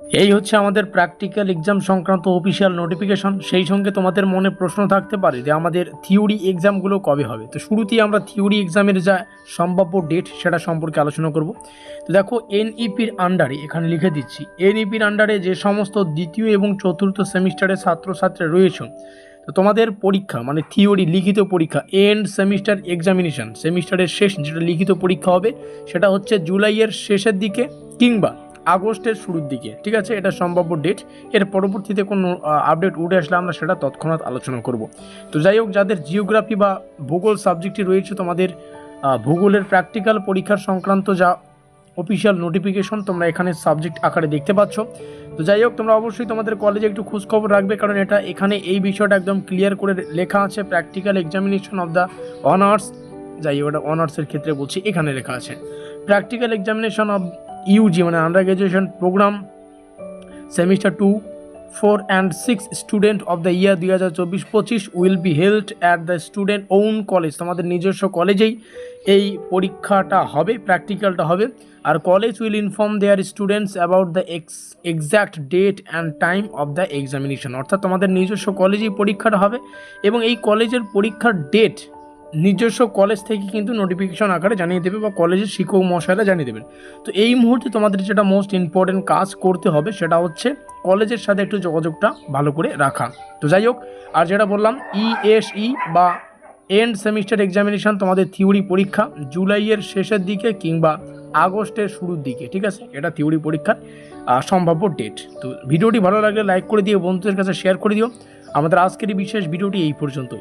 এই হচ্ছে আমাদের প্র্যাকটিক্যাল এক্সাম সংক্রান্ত অফিসিয়াল নোটিফিকেশন সেই সঙ্গে তোমাদের মনে প্রশ্ন থাকতে পারে যে আমাদের থিওরি এক্সামগুলো কবে হবে। তো শুরুতেই আমরা থিওরি এক্সামের যা সম্ভাব্য ডেট সেটা সম্পর্কে আলোচনা করব। তো দেখো এনইপির আন্ডারে এখানে লিখে দিচ্ছি এনইপির আন্ডারে যে সমস্ত দ্বিতীয় এবং চতুর্থ সেমিস্টারের ছাত্রছাত্রী রয়েছে, তো তোমাদের পরীক্ষা মানে থিওরি লিখিত পরীক্ষা এন্ড সেমিস্টার এক্সামিনেশন সেমিস্টারের শেষ যেটা লিখিত পরীক্ষা হবে, সেটা হচ্ছে জুলাইয়ের শেষের দিকে কিংবা আগস্টের শুরুর দিকে, ঠিক আছে? এটা সম্ভাব্য ডেট এর পরবর্তীতে কোনো আপডেট উঠে আসলে আমরা সেটা তৎক্ষণাৎ আলোচনা করব। তো যাই হোক, যাদের জিওগ্রাফি বা ভূগোল সাবজেক্টটি রয়েছে, তোমাদের ভূগোলের প্র্যাকটিক্যাল পরীক্ষার সংক্রান্ত যা অফিসিয়াল নোটিফিকেশন তোমরা এখানে সাবজেক্ট আকারে দেখতে পাচ্ছ। তো যাই হোক, তোমরা অবশ্যই তোমাদের কলেজে একটু খোঁজখবর রাখবে, কারণ এটা, এখানে এই বিষয়টা একদম ক্লিয়ার করে লেখা আছে। Practical examination of the honours যাই হোক, এটা অনার্সের ক্ষেত্রে বলছি, এখানে লেখা আছে। প্র্যাকটিক্যাল এক্সামিনেশন অফ ইউজি মানে under graduation programme semester two four and six student of the year দুই হাজার চব্বিশ পঁচিশ will be held at the student own college তোমাদের নিজস্ব কলেজেই এই পরীক্ষাটা হবে প্র্যাকটিক্যালটা হবে, আর college will inform their students about the ex exact date and time of the examination অর্থাৎ তোমাদের নিজস্ব কলেজেই পরীক্ষাটা হবে, এবং এই কলেজের পরীক্ষার ডেট নিজস্ব কলেজ থেকে কিন্তু নোটিফিকেশন আকারে জানিয়ে দেবে বা কলেজের শিক্ষক মশাইরা জানিয়ে দেবেন। তো এই মুহূর্তে তোমাদের যেটা মোস্ট ইম্পর্টেন্ট কাজ করতে হবে সেটা হচ্ছে কলেজের সাথে একটু যোগাযোগটা ভালো করে রাখা। তো যাই হোক, আর যেটা বললাম ইএসই বা এন্ড সেমিস্টার এক্সামিনেশন তোমাদের থিওরি পরীক্ষা জুলাইয়ের শেষের দিকে কিংবা আগস্টের শুরুর দিকে, ঠিক আছে? এটা থিওরি পরীক্ষার সম্ভাব্য ডেট তো ভিডিওটি ভালো লাগলে লাইক করে দিও, বন্ধুদের কাছে শেয়ার করে দিও। আমাদের আজকের বিশেষ ভিডিওটি এই পর্যন্তই।